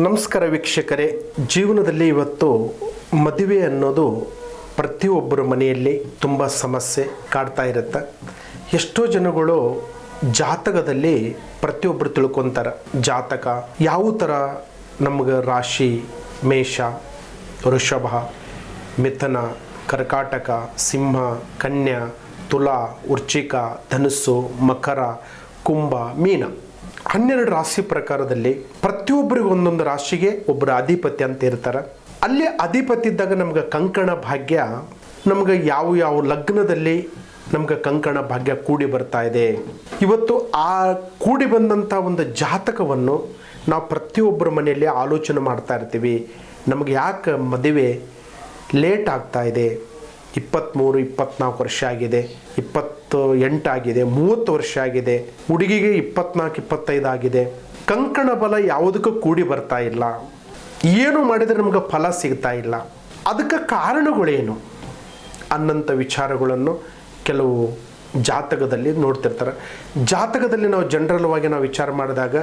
ನಮಸ್ಕಾರ ವೀಕ್ಷಕರೇ. ಜೀವನದಲ್ಲಿ ಇವತ್ತು ಮದುವೆ ಅನ್ನೋದು ಪ್ರತಿಯೊಬ್ಬರ ಮನೆಯಲ್ಲಿ ತುಂಬ ಸಮಸ್ಯೆ ಕಾಡ್ತಾ ಇರುತ್ತೆ. ಎಷ್ಟೋ ಜನಗಳು ಜಾತಕದಲ್ಲಿ ಪ್ರತಿಯೊಬ್ಬರು ತಿಳ್ಕೊತಾರೆ. ಜಾತಕ ಯಾವ ಥರ ನಮ್ಗೆ ರಾಶಿ, ಮೇಷ, ವೃಷಭ, ಮಿಥನ, ಕರ್ಕಾಟಕ, ಸಿಂಹ, ಕನ್ಯಾ, ತುಲಾ, ಉರ್ಚಿಕ, ಧನುಸ್ಸು, ಮಕರ, ಕುಂಭ, ಮೀನ. ಹನ್ನೆರಡು ರಾಶಿ ಪ್ರಕಾರದಲ್ಲಿ ಪ್ರತಿಯೊಬ್ಬರಿಗೂ ಒಂದೊಂದು ರಾಶಿಗೆ ಒಬ್ಬರು ಅಧಿಪತಿ ಅಂತ ಇರ್ತಾರೆ. ಅಲ್ಲಿ ಅಧಿಪತಿ ಇದ್ದಾಗ ನಮ್ಗೆ ಕಂಕಣ ಭಾಗ್ಯ, ನಮ್ಗೆ ಯಾವ ಯಾವ ಲಗ್ನದಲ್ಲಿ ನಮ್ಗೆ ಕಂಕಣ ಭಾಗ್ಯ ಕೂಡಿ ಬರ್ತಾ ಇದೆ. ಇವತ್ತು ಆ ಕೂಡಿ ಬಂದಂಥ ಒಂದು ಜಾತಕವನ್ನು ನಾವು ಪ್ರತಿಯೊಬ್ಬರ ಮನೆಯಲ್ಲಿ ಆಲೋಚನೆ ಮಾಡ್ತಾ ಇರ್ತೀವಿ. ನಮ್ಗೆ ಯಾಕೆ ಮದುವೆ ಲೇಟ್ ಆಗ್ತಾ ಇದೆ? ಇಪ್ಪತ್ತ್ಮೂರು ಇಪ್ಪತ್ನಾಲ್ಕು ವರ್ಷ ಆಗಿದೆ. ಇಪ್ಪತ್ತು ಎಂಟಾಗಿದೆ ಮೂವತ್ತು ವರ್ಷ ಆಗಿದೆ, ಹುಡುಗಿಗೆ ಇಪ್ಪತ್ನಾಲ್ಕು, ಇಪ್ಪತ್ತೈದು ಆಗಿದೆ. ಕಂಕಣ ಬಲ ಯಾವುದಕ್ಕೂ ಕೂಡಿ ಬರ್ತಾ ಇಲ್ಲ. ಏನು ಮಾಡಿದರೆ ನಮ್ಗೆ ಫಲ ಸಿಗ್ತಾ ಇಲ್ಲ. ಅದಕ್ಕೆ ಕಾರಣಗಳೇನು? ಅನ್ನಂಥ ವಿಚಾರಗಳನ್ನು ಕೆಲವು ಜಾತಕದಲ್ಲಿ ನೋಡ್ತಿರ್ತಾರೆ. ಜಾತಕದಲ್ಲಿ ನಾವು ಜನರಲ್ವಾಗಿ ನಾವು ವಿಚಾರ ಮಾಡಿದಾಗ,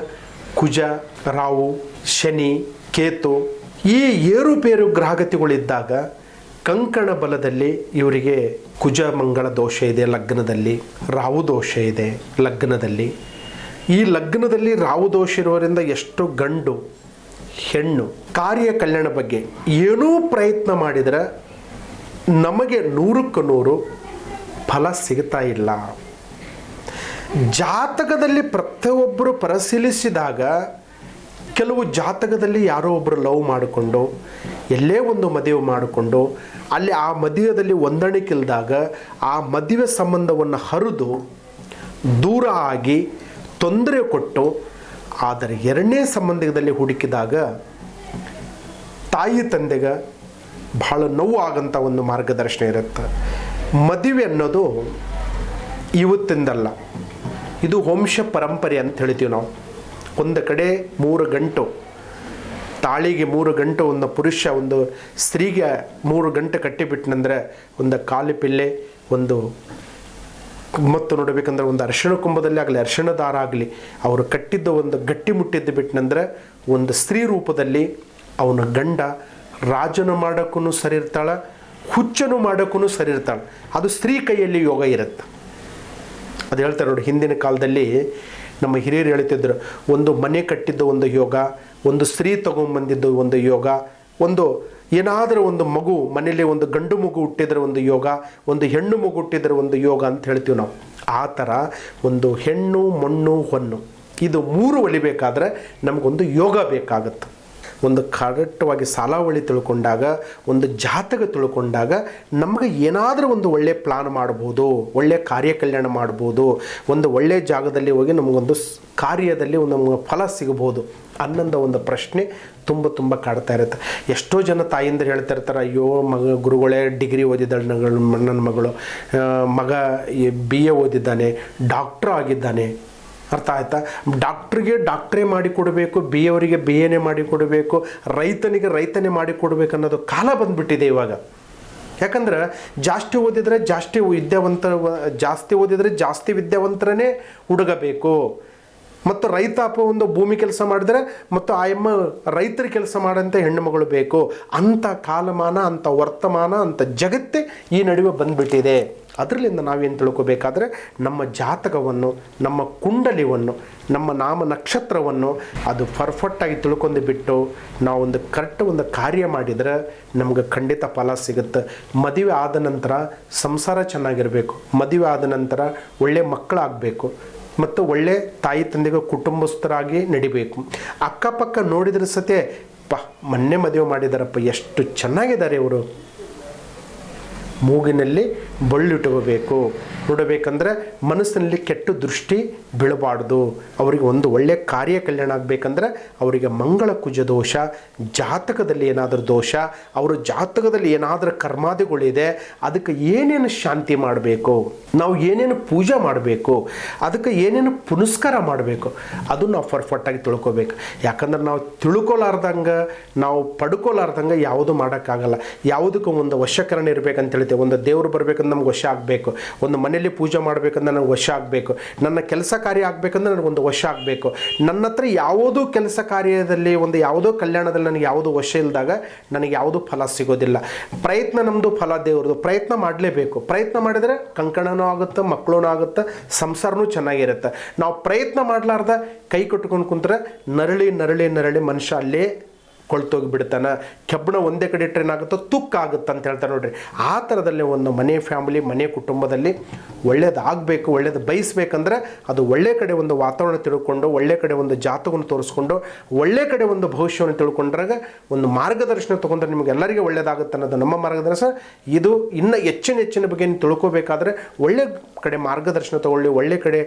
ಕುಜ ರಾವು ಶನಿ, ಕೇತು ಈ ಏರುಪೇರು ಗ್ರಹಗತಿಗಳಿದ್ದಾಗ ಕಂಕಣ ಬಲದಲ್ಲಿ ಇವರಿಗೆ ಕುಜ, ಮಂಗಳ ದೋಷ ಇದೆ, ಲಗ್ನದಲ್ಲಿ ರಾವು ದೋಷ ಇದೆ, ಲಗ್ನದಲ್ಲಿ. ಈ ಲಗ್ನದಲ್ಲಿ ರಾವು ದೋಷ ಇರೋರಿಂದ ಎಷ್ಟು ಗಂಡು, ಹೆಣ್ಣು, ಕಾರ್ಯ ಕಲ್ಯಾಣ ಬಗ್ಗೆ ಏನೂ ಪ್ರಯತ್ನ ಮಾಡಿದರೆ ನಮಗೆ ನೂರಕ್ಕೆ ನೂರು ಫಲ ಸಿಗ್ತಾ ಇಲ್ಲ. ಜಾತಕದಲ್ಲಿ ಪ್ರತಿಯೊಬ್ಬರು ಪರಿಶೀಲಿಸಿದಾಗ ಕೆಲವು ಜಾತಕದಲ್ಲಿ ಯಾರೋ ಒಬ್ಬರು ಲವ್ ಮಾಡಿಕೊಂಡು ಎಲ್ಲೇ ಒಂದು ಮದುವೆ ಮಾಡಿಕೊಂಡು ಅಲ್ಲಿ ಆ ಮದುವೆಯಲ್ಲಿ ಹೊಂದಾಣಿಕೆ ಇಲ್ದಾಗ ಆ ಮದುವೆ ಸಂಬಂಧವನ್ನು ಹರಿದು ದೂರ ಆಗಿ ತೊಂದರೆ ಕೊಟ್ಟು ಆದರೆ ಎರಡನೇ ಸಂಬಂಧದಲ್ಲಿ ಹುಡುಕಿದಾಗ ತಾಯಿ ತಂದೆಗೆ ಬಹಳ ನೋವು ಆಗಂಥ ಒಂದು ಮಾರ್ಗದರ್ಶನ ಇರುತ್ತೆ. ಮದುವೆ ಅನ್ನೋದು ಇವತ್ತಿಂದಲ್ಲ. ಇದು ವಂಶ ಪರಂಪರೆ ಅಂತ ಹೇಳ್ತೀವಿ ನಾವು. ಒಂದು ಕಡೆ ಮೂರು ಗಂಟು ತಾಳಿಗೆ ಮೂರು ಗಂಟು, ಒಂದು ಪುರುಷ, ಒಂದು ಸ್ತ್ರೀಗೆ ಮೂರು ಗಂಟೆ ಕಟ್ಟಿಬಿಟ್ನಂದ್ರೆ ಒಂದು ಕಾಲು ಪಿಲ್ಲೆ ಒಂದು ಮತ್ತು ನೋಡಬೇಕಂದ್ರೆ ಒಂದು ಅರಿಶಿಣ ಕುಂಭದಲ್ಲಿ ಆಗಲಿ, ಅರಿಶಿಣ ದಾರ ಆಗಲಿ, ಅವರು ಕಟ್ಟಿದ್ದ ಒಂದು ಗಟ್ಟಿ ಮುಟ್ಟಿದ್ದು ಬಿಟ್ಟನಂದ್ರೆ ಒಂದು ಸ್ತ್ರೀ ರೂಪದಲ್ಲಿ ಅವನ ಗಂಡ ರಾಜನು ಮಾಡೋಕ್ಕೂ ಸರಿ ಇರ್ತಾಳೆ, ಹುಚ್ಚನು ಮಾಡೋಕ್ಕೂ ಸರಿ ಇರ್ತಾಳೆ. ಅದು ಸ್ತ್ರೀ ಕೈಯಲ್ಲಿ ಯೋಗ ಇರುತ್ತೆ. ಅದು ಹೇಳ್ತಾರೆ ನೋಡಿ, ಹಿಂದಿನ ಕಾಲದಲ್ಲಿ ನಮ್ಮ ಹಿರಿಯರು ಹೇಳ್ತಿದ್ರು, ಒಂದು ಮನೆ ಕಟ್ಟಿದ್ದು ಒಂದು ಯೋಗ, ಒಂದು ಸ್ತ್ರೀ ತಗೊಂಬಂದಿದ್ದು ಒಂದು ಯೋಗ, ಒಂದು ಏನಾದರೂ ಒಂದು ಮಗು ಮನೆಯಲ್ಲಿ ಒಂದು ಗಂಡು ಮಗು ಹುಟ್ಟಿದ್ರೆ ಒಂದು ಯೋಗ, ಒಂದು ಹೆಣ್ಣು ಮಗು ಹುಟ್ಟಿದ್ರೆ ಒಂದು ಯೋಗ ಅಂತ ಹೇಳ್ತೀವಿ ನಾವು. ಆ ಥರ ಒಂದು ಹೆಣ್ಣು, ಮಣ್ಣು, ಹೊನ್ನು. ಇದು ಮೂರು ಒಲಿಬೇಕಾದ್ರೆ ನಮಗೊಂದು ಯೋಗ ಬೇಕಾಗುತ್ತೆ. ಒಂದು ಕರೆಕ್ಟವಾಗಿ ಸಾಲಾವಳಿ ತಿಳ್ಕೊಂಡಾಗ, ಒಂದು ಜಾತಕ ತಿಳ್ಕೊಂಡಾಗ ನಮಗೆ ಏನಾದರೂ ಒಂದು ಒಳ್ಳೆಯ ಪ್ಲಾನ್ ಮಾಡ್ಬೋದು ಒಳ್ಳೆಯ ಕಾರ್ಯ ಕಲ್ಯಾಣ ಮಾಡ್ಬೋದು, ಒಂದು ಒಳ್ಳೆಯ ಜಾಗದಲ್ಲಿ ಹೋಗಿ ನಮಗೊಂದು ಕಾರ್ಯದಲ್ಲಿ ಒಂದು ನಮಗೆ ಫಲ ಸಿಗ್ಬೋದು ಅನ್ನೋಂಥ ಒಂದು ಪ್ರಶ್ನೆ ತುಂಬ ತುಂಬ ಕಾಡ್ತಾ ಇರುತ್ತೆ. ಎಷ್ಟೋ ಜನ ತಾಯಿಂದರು ಹೇಳ್ತಾ ಇರ್ತಾರೆ, ಅಯ್ಯೋ, ಮಗ ಗುರುಗಳೇ ಡಿಗ್ರಿ ಓದಿದ್ದಾಳೆ ನನ್ನ ನನ್ನ ಮಗಳು. ಮಗ ಬಿ ಎ ಓದಿದ್ದಾನೆ ಡಾಕ್ಟ್ರ್ ಆಗಿದ್ದಾನೆ ಅರ್ಥ ಆಯ್ತಾ? ಡಾಕ್ಟ್ರಿಗೆ ಡಾಕ್ಟ್ರೇ ಮಾಡಿಕೊಡಬೇಕು ಬಿ ಎವರಿಗೆ ಬಿ ಎನೇ ಮಾಡಿಕೊಡಬೇಕು ರೈತನಿಗೆ ರೈತನೇ ಮಾಡಿಕೊಡ್ಬೇಕು ಅನ್ನೋದು ಕಾಲ ಬಂದ್ಬಿಟ್ಟಿದೆ ಇವಾಗ. ಯಾಕಂದ್ರೆ ಜಾಸ್ತಿ ಓದಿದರೆ ಜಾಸ್ತಿ ವಿದ್ಯಾವಂತ, ಜಾಸ್ತಿ ಓದಿದರೆ ಜಾಸ್ತಿ ವಿದ್ಯಾವಂತರನೇ ಹುಡುಗಬೇಕು. ಮತ್ತು ರೈತಾಪ ಒಂದು ಭೂಮಿ ಕೆಲಸ ಮಾಡಿದ್ರೆ ಮತ್ತು ಆಯಮ್ಮ ರೈತರ ಕೆಲಸ ಮಾಡಂತ ಹೆಣ್ಣುಮಗಳು ಬೇಕು. ಅಂಥ ಕಾಲಮಾನ, ಅಂಥ ವರ್ತಮಾನ, ಅಂಥ ಜಗತ್ತೇ ಈ ನಡುವೆ ಬಂದ್ಬಿಟ್ಟಿದೆ. ಅದರಲ್ಲಿಂದ ನಾವೇನು ತಿಳ್ಕೋಬೇಕಾದ್ರೆ ನಮ್ಮ ಜಾತಕವನ್ನು, ನಮ್ಮ ಕುಂಡಲಿವನ್ನು, ನಮ್ಮ ನಾಮ ನಕ್ಷತ್ರವನ್ನು ಅದು ಪರ್ಫೆಕ್ಟಾಗಿ ತಿಳ್ಕೊಂಡು ಬಿಟ್ಟು ನಾವೊಂದು ಕರೆಕ್ಟ್ ಒಂದು ಕಾರ್ಯ ಮಾಡಿದರೆ ನಮ್ಗೆ ಖಂಡಿತ ಫಲ ಸಿಗುತ್ತೆ. ಮದುವೆ ಆದ ನಂತರ ಸಂಸಾರ ಚೆನ್ನಾಗಿರಬೇಕು. ಮದುವೆ ಆದ ನಂತರ ಒಳ್ಳೆಯ ಮಕ್ಕಳಾಗಬೇಕು. ಮತ್ತು ಒಳ್ಳೆ ತಾಯಿ ತಂದೆಗೆ ಕುಟುಂಬಸ್ಥರಾಗಿ ನಡಿಬೇಕು. ಅಕ್ಕಪಕ್ಕ ನೋಡಿದ್ರೆ ಸತೆ ಪ, ಮೊನ್ನೆ ಮದುವೆ ಮಾಡಿದಾರಪ್ಪ, ಎಷ್ಟು ಚೆನ್ನಾಗಿದ್ದಾರೆ ಇವರು. ಮೂಗಿನಲ್ಲಿ ಬಳ್ಳಿಟ್ಕೋಬೇಕು ನೋಡಬೇಕಂದ್ರೆ ಮನಸ್ಸಿನಲ್ಲಿ ಕೆಟ್ಟ ದೃಷ್ಟಿ ಬೀಳಬಾರ್ದು. ಅವರಿಗೆ ಒಂದು ಒಳ್ಳೆಯ ಕಾರ್ಯ ಕಲ್ಯಾಣ ಆಗಬೇಕಂದ್ರೆ ಅವರಿಗೆ ಮಂಗಳ ಕುಜ ದೋಷ, ಜಾತಕದಲ್ಲಿ ಏನಾದರೂ ದೋಷ, ಅವರ ಜಾತಕದಲ್ಲಿ ಏನಾದರೂ ಕರ್ಮಾದಿಗಳಿದೆ, ಅದಕ್ಕೆ ಏನೇನು ಶಾಂತಿ ಮಾಡಬೇಕು, ನಾವು ಏನೇನು ಪೂಜೆ ಮಾಡಬೇಕು, ಅದಕ್ಕೆ ಏನೇನು ಪುನಸ್ಕಾರ ಮಾಡಬೇಕು, ಅದು ನಾವು ಪರ್ಫೆಕ್ಟಾಗಿ ತಿಳ್ಕೊಬೇಕು. ಯಾಕಂದ್ರೆ ನಾವು ತಿಳ್ಕೊಲಾರ್ದಂಗೆ, ನಾವು ಪಡ್ಕೊಲಾರ್ದಂಗೆ ಯಾವುದು ಮಾಡೋಕ್ಕಾಗಲ್ಲ. ಯಾವುದಕ್ಕೂ ಒಂದು ವಶಕರಣ ಇರಬೇಕಂತ ಹೇಳ್ತೇವೆ. ಒಂದು ದೇವರು ಬರಬೇಕಂದ್ರೆ ನಮ್ಗೆ ವಶ ಆಗಬೇಕು. ಒಂದು ಮನೇಲಿ ಮನೇಲಿ ಪೂಜೆ ಮಾಡಬೇಕಂದ್ರೆ ನನಗೆ ವಶ ಆಗಬೇಕು. ನನ್ನ ಕೆಲಸ ಕಾರ್ಯ ಆಗಬೇಕಂದ್ರೆ ನನಗೊಂದು ವಶ ಆಗಬೇಕು. ನನ್ನ ಹತ್ರ ಯಾವುದೂ ಕೆಲಸ ಕಾರ್ಯದಲ್ಲಿ ಒಂದು ಯಾವುದೋ ಕಲ್ಯಾಣದಲ್ಲಿ ನನಗೆ ಯಾವುದೋ ವಶ ಇಲ್ಲದಾಗ ನನಗೆ ಯಾವುದೂ ಫಲ ಸಿಗೋದಿಲ್ಲ. ಪ್ರಯತ್ನ ನಮ್ಮದು ಫಲ ದೇವ್ರದ್ದು. ಪ್ರಯತ್ನ ಮಾಡಲೇಬೇಕು. ಪ್ರಯತ್ನ ಮಾಡಿದರೆ ಕಂಕಣನೂ ಆಗುತ್ತೆ, ಮಕ್ಕಳೂ ಆಗುತ್ತೆ, ಸಂಸಾರನೂ ಚೆನ್ನಾಗಿರುತ್ತೆ. ನಾವು ಪ್ರಯತ್ನ ಮಾಡಲಾರ್ದ ಕೈ ಕಟ್ಕೊಂಡು ಕುಂತ್ರೆ ನರಳಿ ನರಳಿ ನರಳಿ ಮನುಷ್ಯ ಅಲ್ಲೇ ಕೊಳ್ತೋಗಿ ಬಿಡ್ತಾನೆ ಕೆಬ್ಬಣ ಒಂದೇ ಕಡೆ ಇಟ್ಟರೆ ಏನಾಗುತ್ತೋ ತುಕ್ಕ ಆಗುತ್ತೆ ಅಂತ ಹೇಳ್ತಾರೆ ನೋಡ್ರಿ. ಆ ಥರದಲ್ಲಿ ಒಂದು ಮನೆ ಫ್ಯಾಮಿಲಿ, ಮನೆ ಕುಟುಂಬದಲ್ಲಿ ಒಳ್ಳೇದಾಗಬೇಕು, ಒಳ್ಳೇದು ಬಯಸ್ಬೇಕಂದ್ರೆ ಅದು ಒಳ್ಳೆ ಕಡೆ ಒಂದು ವಾತಾವರಣ ತಿಳ್ಕೊಂಡು, ಒಳ್ಳೆ ಕಡೆ ಒಂದು ಜಾತಕವನ್ನು ತೋರಿಸ್ಕೊಂಡು, ಒಳ್ಳೆ ಕಡೆ ಒಂದು ಭವಿಷ್ಯವನ್ನು ತಿಳ್ಕೊಂಡ್ರಾಗ ಒಂದು ಮಾರ್ಗದರ್ಶನ ತೊಗೊಂಡ್ರೆ ನಿಮ್ಗೆ ಎಲ್ಲರಿಗೂ ಒಳ್ಳೇದಾಗುತ್ತೆ ಅನ್ನೋದು ನಮ್ಮ ಮಾರ್ಗದರ್ಶನ. ಇದು ಇನ್ನು ಹೆಚ್ಚಿನ ಹೆಚ್ಚಿನ ಬಗ್ಗೆ ತಿಳ್ಕೋಬೇಕಾದ್ರೆ ಒಳ್ಳೆ ಕಡೆ ಮಾರ್ಗದರ್ಶನ ತಗೊಳ್ಳಿ, ಒಳ್ಳೆ ಕಡೆ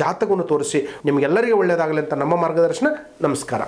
ಜಾತಕವನ್ನು ತೋರಿಸಿ ನಿಮಗೆಲ್ಲರಿಗೆ ಒಳ್ಳೆಯದಾಗಲಿ ಅಂತ ನಮ್ಮ ಮಾರ್ಗದರ್ಶನ. ನಮಸ್ಕಾರ.